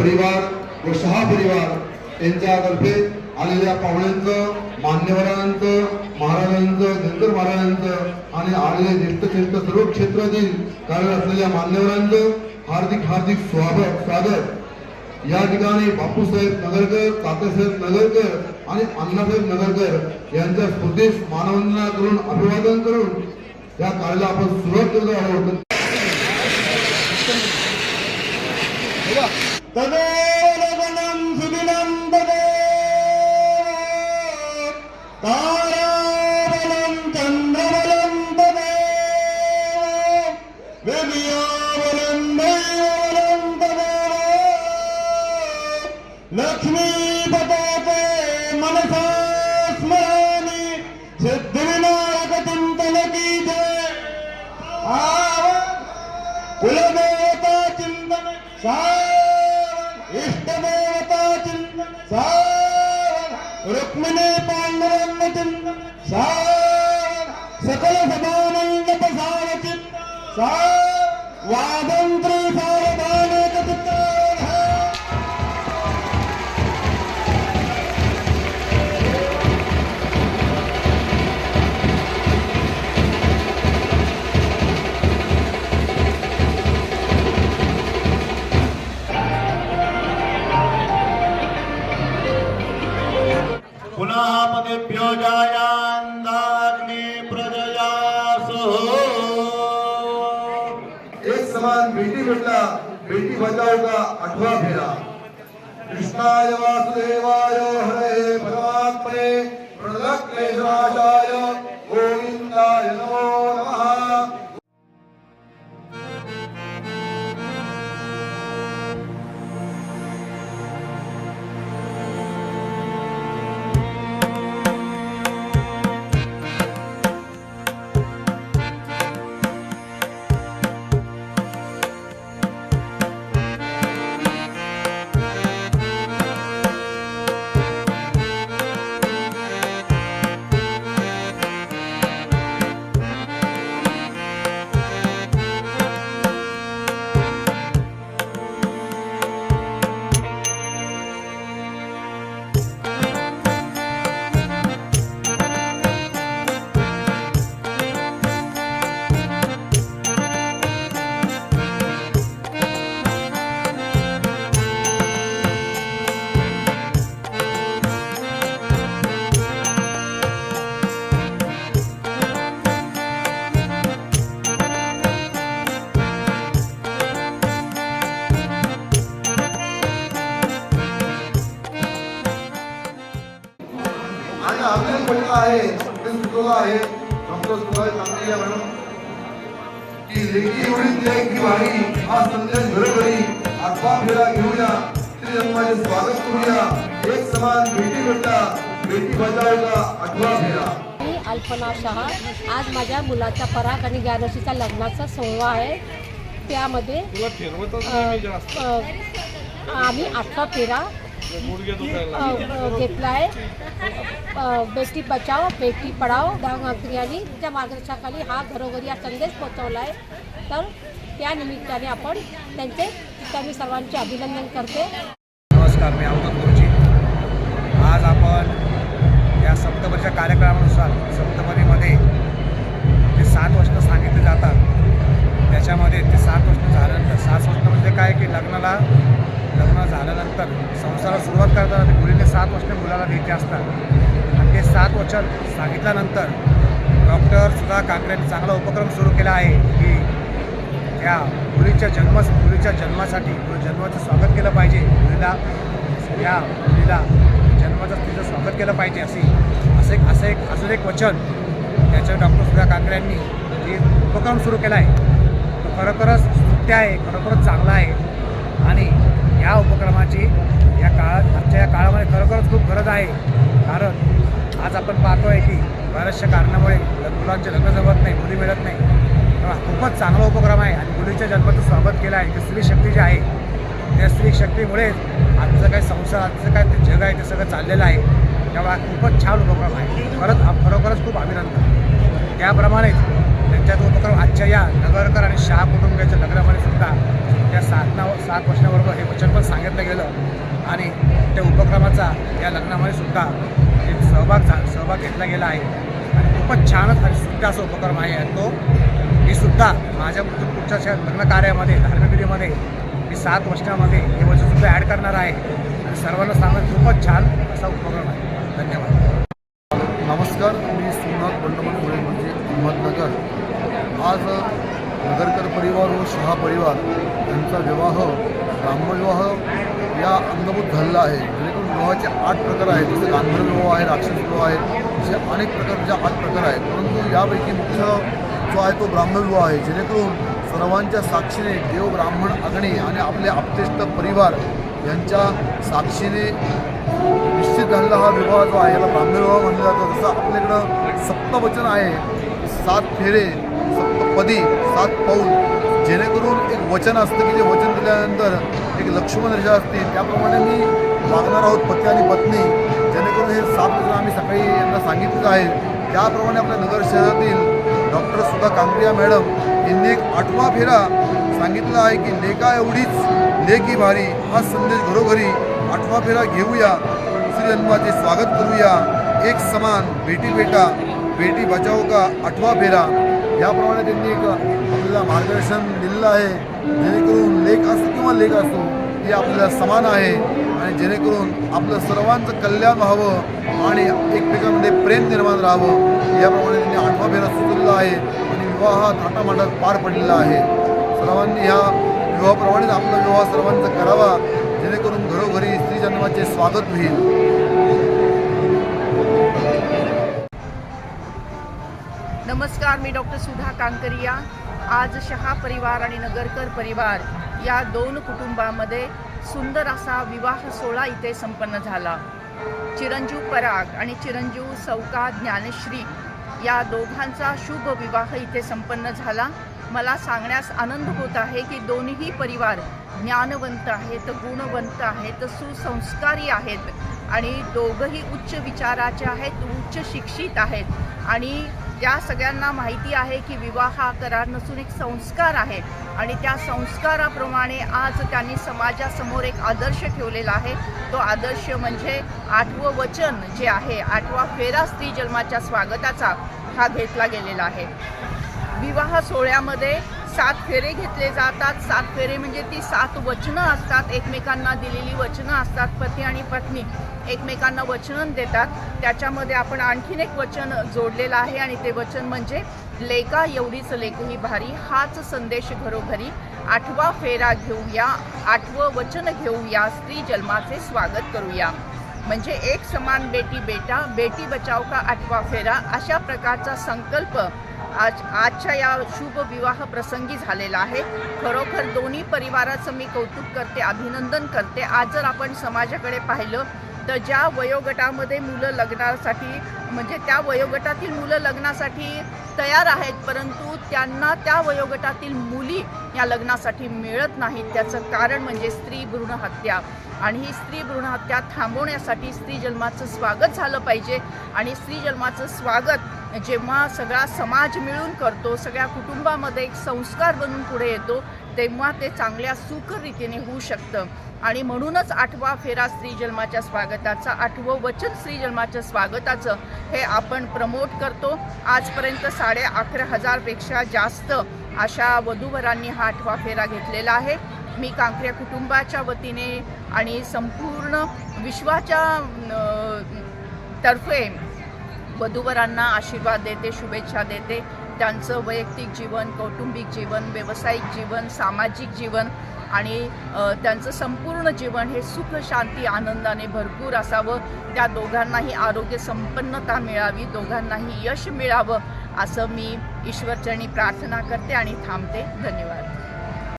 परिवार व शहा परिवार यांच्यातर्फे आलेल्या पाहुण्यांचं मान्यवरांचं महाराजांचं धनगर महाराजांचं आणि आलेले ज्येष्ठ श्रेष्ठ सर्व क्षेत्रातील कार्यरत असलेल्या मान्यवरांचं हार्दिक हार्दिक स्वागत स्वागत या ठिकाणी बापूसाहेब नगरकर तात्यासाहेब नगरकर आणि अण्णासाहेब नगरकर यांच्या स्मृतीस मानवंदना करून अभिवादन करून या कार्याला आपण सुरुवात करतो. आहोत ததேரகணம் சுதினம் ததே தாராவலம் சந்திரவலம் ததே வெவியாவலம் மெய்வலம் ததே லக்ஷ்மி குலதேவதா சிந்தன पांडुरंग चिंतन सकल समानंद प्रसार सा वादंत्री सा पुनः पदेभ्यो जायान्दाग्नि प्रजया एक समान बेटी भेटला बेटी बचाव का आठवा फेरा। कृष्णाय वासुदेवाय हरे परमात्मने प्रणक्लेशनाशाय गोविंदाय सुचवलं आहे. Doctor Subhash Kamble madam. की लेखी की वाणी हा संदेश घरोघरी आत्मा फेरा घेऊया. श्री जन्माचे स्वागत करूया. एक समान बेटी भेटला बेटी बचावला आठवा फेरा. मी अल्पना शहा. आज माझ्या मुलाचा पराग आणि ज्ञानशीचा लग्नाचा सोहळा आहे. त्यामध्ये आम्ही अठरा फेरा. घेतला आहे बेटी बचाव बेटी पढाव त्या मार्गदर्शनाखाली हा घरोघरी हा संदेश पोहोचवला आहे तर त्या निमित्ताने आपण त्यांचे त्या मी सर्वांचे अभिनंदन करते. नमस्कार मी अवगत गुरुजी आज आपण या सप्तपदीच्या कार्यक्रमानुसार सप्तपदीमध्ये जे सात वर्ष सांगितले जातात त्याच्यामध्ये ते सात वर्ष झाल्यानंतर सात वर्ष म्हणजे काय की लग्नाला लग्न झाल्यानंतर करतात आणि मुलीने सात वचने मुलाला द्यायची असतात. आणि ते सात वचन सांगितल्यानंतर डॉक्टर सुधा चांगला उपक्रम सुरू केला आहे की या मुलीच्या जन्म मुलीच्या जन्मासाठी जन्माचं स्वागत केलं पाहिजे. मुलीला या मुलीला जन्माचं तिचं स्वागत केलं पाहिजे असे असं एक असं एक अजून एक वचन त्याच्या डॉक्टर सुधा कांकरे यांनी जे उपक्रम सुरू केला आहे. तो खरोखरच नृत्य आहे खरोखरच चांगला आहे. आणि या उपक्रमाची या काळात आजच्या या काळामध्ये खरोखरच खूप गरज आहे. कारण आज आपण पाहतो आहे की बऱ्याचशा कारणामुळे मुलांचे लग्न जमत नाही मुली मिळत नाही. तेव्हा खूपच चांगला उपक्रम आहे आणि मुलीच्या जन्माचं स्वागत केलं आहे. की स्त्री शक्ती जी आहे त्या स्त्री शक्तीमुळेच आजचं काय संसार आजचं काय ते जग आहे ते सगळं चाललेलं आहे. त्यामुळे खूपच छान उपक्रम आहे. खरंच खरोखरच खूप अभिनंदन. त्याप्रमाणेच त्यांच्यात उपक्रम आजच्या या नगरकर आणि शहा कुटुंबियाच्या लग्नामध्ये सुद्धा त्या नाव सात वर्षाबरोबर हे वचन पण सांगितलं गेलं. आणि त्या उपक्रमाचा या लग्नामध्ये सुद्धा एक सहभाग झा सहभाग घेतला गेला आहे. आणि खूपच छानच आणि सुद्धा असा उपक्रम आहे. आणि तो मी सुद्धा माझ्या पुढच्या लग्न कार्यामध्ये धार्मिक मी सात वर्षामध्ये हे वचन सुद्धा ॲड करणार आहे. आणि सर्वांना सांगणं खूपच छान असा उपक्रम आहे. धन्यवाद. नमस्कार मी सोमनाथ बंडमन मुळे म्हणजे अहमदनगर. आज नगरकर परिवार व शहा परिवार यांचा विवाह ब्राह्मविवाह या अंगभूत झालेला आहे. जेणेकरून विवाहाचे आठ प्रकार आहेत. जसे गांधर्व विवाह आहे राक्षस विवाह आहे असे अनेक प्रकारचे म्हणजे आठ प्रकार आहेत. परंतु यापैकी मुख्य जो आहे तो ब्राह्मणविवाह आहे. जेणेकरून सर्वांच्या साक्षीने देव ब्राह्मण अग्नी आणि आपले आपतेष्ट परिवार यांच्या साक्षीने निश्चित झालेला हा विवाह जो आहे याला ब्राह्मण विवाह म्हणला जातो. जसं आपल्याकडं सप्तवचन आहे सात फेरे सप्तपदी सात पाऊल. जेणेकरून एक वचन असतं की जे वचन दिल्यानंतर एक लक्ष्मण रेषा असते त्याप्रमाणे मी मागणार आहोत पती आणि पत्नी. जेणेकरून हे सात वचन आम्ही सकाळी यांना सांगितलेलं आहे. त्याप्रमाणे आपल्या नगर शहरातील डॉक्टर सुधा कांबरिया मॅडम यांनी एक आठवा फेरा सांगितला आहे की लेका एवढीच लेकी भारी हा संदेश घरोघरी. आठवा फेरा घेऊया. श्रीजन्माचे स्वागत करूया. एक समान बेटी बेटा बेटी बचाओ का आठवा फेरा. याप्रमाणे त्यांनी एक आपल्याला मार्गदर्शन दिलेलं आहे. जेणेकरून लेख असो किंवा लेख असो हे आपल्याला समान आहे. आणि जेणेकरून आपलं सर्वांचं कल्याण व्हावं आणि एकमेकांमध्ये प्रेम निर्माण राहावं याप्रमाणे त्यांनी आठवा फेरा सुचवलेला आहे. आणि विवाह हा थाटामाटात पार पडलेला आहे. सर्वांनी ह्या विवाहाप्रमाणेच आपला विवाह सर्वांचा करावा. जेणेकरून घरोघरी स्त्री जन्माचे स्वागत होईल. नमस्कार मी डॉक्टर सुधा कांकरिया. आज शहा परिवार आणि नगरकर परिवार या दोन कुटुंबामध्ये सुंदर असा विवाह सोहळा इथे संपन्न झाला. चिरंजीव पराग आणि चिरंजीव सौका ज्ञानश्री या दोघांचा शुभ विवाह इथे संपन्न झाला. मला सांगण्यास आनंद होत आहे की दोन्ही परिवार ज्ञानवंत आहेत गुणवंत आहेत सुसंस्कारी आहेत आणि दोघंही उच्च विचाराचे आहेत उच्च शिक्षित आहेत आणि त्या सगळ्यांना माहिती आहे की विवाह हा करार नसून एक संस्कार आहे. आणि त्या संस्काराप्रमाणे आज त्यांनी समाजासमोर एक आदर्श ठेवलेला आहे. तो आदर्श म्हणजे आठवं वचन जे आहे आठवा फेरा स्त्री जन्माच्या स्वागताचा हा घेतला गेलेला आहे. विवाह सोहळ्यामध्ये सात फेरे घेतले जातात. सात फेरे म्हणजे ती सात वचनं असतात. एकमेकांना दिलेली वचनं असतात. पती आणि पत्नी एकमेकांना वचन देतात. त्याच्यामध्ये आपण आणखीन एक वचन जोडलेलं आहे आणि ते वचन म्हणजे लेका एवढीच लेखही भारी हाच संदेश घरोघरी. आठवा फेरा घेऊया आठवं वचन घेऊया स्त्री जन्माचे स्वागत करूया. म्हणजे एक समान बेटी बेटा बेटी बचाव का आठवा फेरा अशा प्रकारचा संकल्प आज आजच्या या शुभ विवाह प्रसंगी झालेला आहे. खरोखर दोन्ही परिवाराचं मी कौतुक करते अभिनंदन करते. आज जर आपण समाजाकडे पाहिलं तर ज्या वयोगटामध्ये मुलं लग्नासाठी म्हणजे त्या वयोगटातील मुलं लग्नासाठी तयार आहेत परंतु त्यांना त्या वयोगटातील मुली या लग्नासाठी मिळत नाहीत. त्याचं कारण म्हणजे स्त्री भ्रूण हत्या. आणि ही स्त्री भ्रूण हत्या थांबवण्यासाठी स्त्री जन्माचं स्वागत झालं पाहिजे. आणि स्त्री जन्माचं स्वागत जेव्हा सगळा समाज मिळून करतो सगळ्या कुटुंबामध्ये एक संस्कार बनून पुढे येतो तेव्हा ते चांगल्या सुखरीतीने होऊ शकतं. आणि म्हणूनच आठवा फेरा स्त्री जन्माच्या स्वागताचा आठवं वचन स्त्री जन्माच्या स्वागताचं हे आपण प्रमोट करतो. आजपर्यंत साडे अकरा हजारपेक्षा जास्त अशा वधूवरांनी हा आठवा फेरा घेतलेला आहे. मी कांकऱ्या कुटुंबाच्या वतीने आणि संपूर्ण विश्वाच्या तर्फे वधूवरांना आशीर्वाद देते शुभेच्छा देते. त्यांचं वैयक्तिक जीवन कौटुंबिक जीवन व्यावसायिक जीवन सामाजिक जीवन आणि त्यांचं संपूर्ण जीवन हे सुख शांती आनंदाने भरपूर असावं. त्या दोघांनाही आरोग्य संपन्नता मिळावी दोघांनाही यश मिळावं असं मी ईश्वरचरणी प्रार्थना करते आणि थांबते. धन्यवाद.